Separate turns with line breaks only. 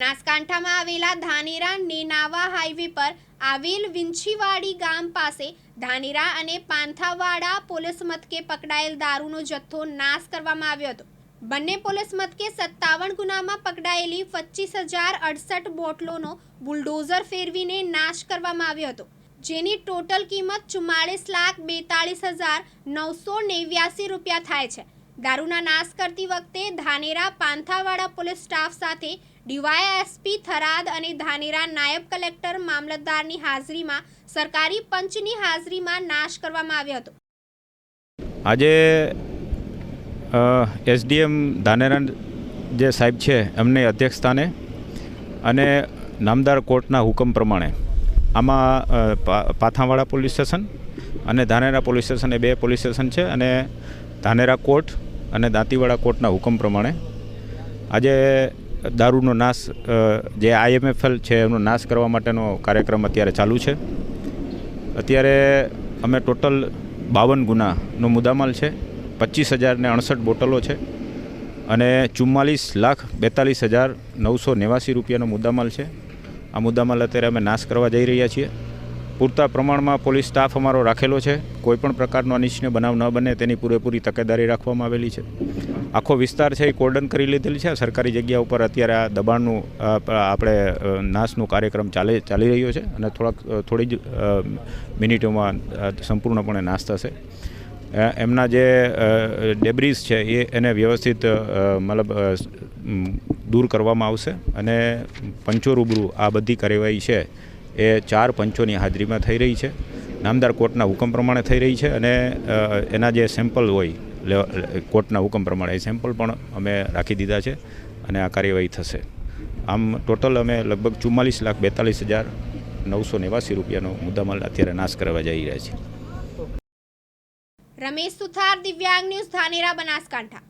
બનાસકાંઠામાં આવેલા ધાનેરા નેનાવા હાઈવે પર આવેલ વિંછીવાડી ગામ પાસે ધાનેરા અને પાંથાવાડા પોલીસ મથકે પકડાયેલ દારૂનો જથ્થો નાશ કરવામાં આવ્યો હતો. બંને પોલીસ મથકે સત્તાવન ગુનામાં પકડાયેલી પચીસ હજાર અડસઠ બોટલોનો બુલડોઝર ફેરવીને નાશ કરવામાં આવ્યો હતો. જેની ટોટલ કિંમત ચુમ્માળીસ લાખ બેતાળીસ હજાર નવસો નેવ્યાસી રૂપિયા થાય છે. દારૂના નાશ કરતી વખતે ધાનેરા, પાંથાવાડા પોલીસ સ્ટાફ સાથે ડીવાયએસપી થરાદ અને ધાનેરા નાયબ કલેક્ટર મામલતદારની હાજરીમાં સરકારી પંચની હાજરીમાં નાશ કરવામાં આવ્યો હતો.
આજે એસડીએમ ધાનેરા જે સાહેબ છે, એમની અધ્યક્ષસ્થાને અને નામદાર કોર્ટના હુકમ પ્રમાણે આમાં પાથાવાડા પોલીસ સ્ટેશન અને ધાનેરા પોલીસ સ્ટેશન એ બે પોલીસ સ્ટેશન છે અને ધાનેરા કોર્ટ અને દાંતીવાડા કોર્ટના હુકમ પ્રમાણે આજે દારૂનો નાશ જે આઈએમએફએલ છે એનો નાશ કરવા માટેનો કાર્યક્રમ અત્યારે ચાલુ છે. અત્યારે અમે ટોટલ બાવન ગુનાનો મુદ્દામાલ છે, પચીસ હજારને અડસઠ બોટલો છે અને ચુમ્માલીસ લાખ બેતાલીસ હજાર નવસો નેવાસી રૂપિયાનો મુદ્દામાલ છે. આ મુદ્દામાલ અત્યારે અમે નાશ કરવા જઈ રહ્યા છીએ. પૂરતા પ્રમાણમાં પોલીસ સ્ટાફ અમારો રાખેલો છે. કોઈપણ પ્રકારનો અનિચ્છનીય બનાવ ન બને તેની પૂરેપૂરી તકેદારી રાખવામાં આવેલી છે. આખો વિસ્તાર છે એ કોર્ડન કરી લીધેલી છે. સરકારી જગ્યા ઉપર અત્યારે આ દબાણનું આપણે નાશનું કાર્યક્રમ ચાલે, ચાલી રહ્યો છે અને થોડાક થોડી જ મિનિટોમાં સંપૂર્ણપણે નાશ થશે. એમના જે ડેબ્રીઝ છે એ એને વ્યવસ્થિત મતલબ દૂર કરવામાં આવશે અને પંચો રૂબરૂ આ બધી કાર્યવાહી છે એ ચાર પંચોની હાજરીમાં થઈ રહી છે. નામદાર કોર્ટના હુકમ પ્રમાણે થઈ રહી છે અને એના જે સેમ્પલ હોય કોર્ટના હુકમ પ્રમાણે એ સેમ્પલ પણ અમે રાખી દીધા છે અને આ કાર્યવાહી થશે. આમ ટોટલ અમે લગભગ ચુમ્માલીસ લાખ બેતાલીસ હજાર નવસો નેવાસી રૂપિયાનો મુદ્દામાલ અત્યારે નાશ કરવા જઈ રહ્યા છીએ.
રમેશ સુથાર, દિવ્યાંગ ન્યૂઝ, ધાનેરા, બનાસકાંઠા.